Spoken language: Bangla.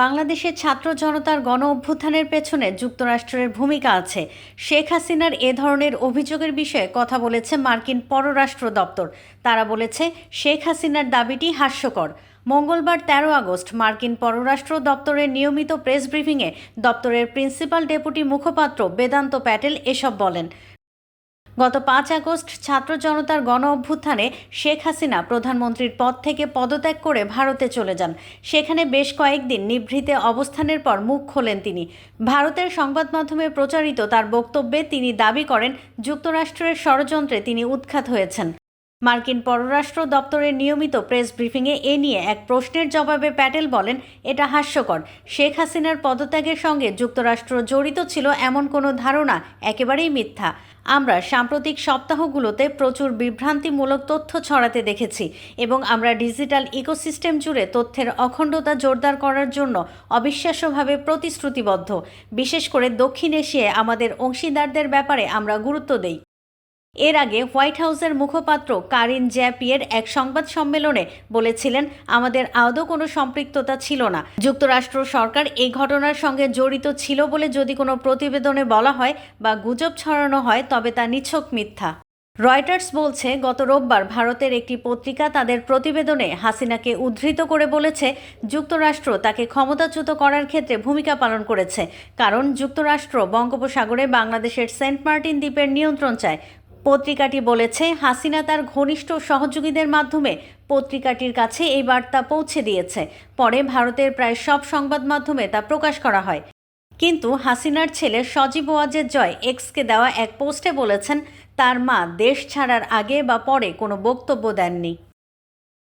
বাংলাদেশের ছাত্র জনতার গণ অভ্যুত্থানের পেছনে যুক্তরাষ্ট্রের ভূমিকা আছে। শেখ হাসিনার এ ধরনের অভিযোগের বিষয়ে কথা বলেছে মার্কিন পররাষ্ট্র দপ্তর। তারা বলেছে, শেখ হাসিনার দাবিটি হাস্যকর। মঙ্গলবার তেরো আগস্ট মার্কিন পররাষ্ট্র দপ্তরের নিয়মিত প্রেস ব্রিফিংয়ে দপ্তরের প্রিন্সিপাল ডেপুটি মুখপাত্র বেদান্ত প্যাটেল এসব বলেন। গত পাঁচ আগস্ট ছাত্র জনতার গণ অভ্যুত্থানে শেখ হাসিনা প্রধানমন্ত্রীর পদ থেকে পদত্যাগ করে ভারতে চলে যান। সেখানে বেশ কয়েকদিন নিভৃতে অবস্থানের পর মুখ খোলেন তিনি। ভারতের সংবাদ মাধ্যমে প্রচারিত তার বক্তব্যে তিনি দাবি করেন, যুক্তরাষ্ট্রের ষড়যন্ত্রে তিনি উৎখাত হয়েছেন। মার্কিন পররাষ্ট্র দপ্তরের নিয়মিত প্রেস ব্রিফিংয়ে এ নিয়ে এক প্রশ্নের জবাবে প্যাটেল বলেন, এটা হাস্যকর। শেখ হাসিনার পদত্যাগের সঙ্গে যুক্তরাষ্ট্র জড়িত ছিল এমন কোনো ধারণা, একেবারেই মিথ্যা। আমরা সাম্প্রতিক সপ্তাহগুলোতে প্রচুর বিভ্রান্তিমূলক তথ্য ছড়াতে দেখেছি এবং আমরা ডিজিটাল ইকোসিস্টেম জুড়ে তথ্যের অখণ্ডতা জোরদার করার জন্য অবিশ্বাস্যভাবে প্রতিশ্রুতিবদ্ধ। বিশেষ করে দক্ষিণ এশিয়ায় আমাদের অংশীদারদের ব্যাপারে আমরা গুরুত্ব দেই। এর আগে হোয়াইট হাউসের মুখপাত্র কারিন জ্যাপিয়ের এক সংবাদ সম্মেলনে বলেছিলেন, আমাদের আদৌ কোনো সম্পৃক্ততা ছিল না। যুক্তরাষ্ট্র সরকার এই ঘটনার সঙ্গে জড়িত ছিল বলে যদি কোনো প্রতিবেদনে বলা হয় বা গুজব ছড়ানো হয়, তবে তা নিছক মিথ্যা। রয়টার্স বলছে, গত রোববার ভারতের একটি পত্রিকা তাদের প্রতিবেদনে হাসিনাকে উদ্ধৃত করে বলেছে, যুক্তরাষ্ট্র তাকে ক্ষমতাচ্যুত করার ক্ষেত্রে ভূমিকা পালন করেছে। কারণ যুক্তরাষ্ট্র বঙ্গোপসাগরে বাংলাদেশের সেন্ট মার্টিন দ্বীপের নিয়ন্ত্রণ চায়। পত্রিকাটি বলেছে, হাসিনা তার ঘনিষ্ঠ সহযোগীদের মাধ্যমে পত্রিকাটির কাছে এই বার্তা পৌঁছে দিয়েছে। পরে ভারতের প্রায় সব সংবাদ মাধ্যমে তা প্রকাশ করা হয়। কিন্তু হাসিনার ছেলে সজীব ওয়াজের জয় এক্সকে দেওয়া এক পোস্টে বলেছেন, তার মা দেশ ছাড়ার আগে বা পরে কোনো বক্তব্য দেননি।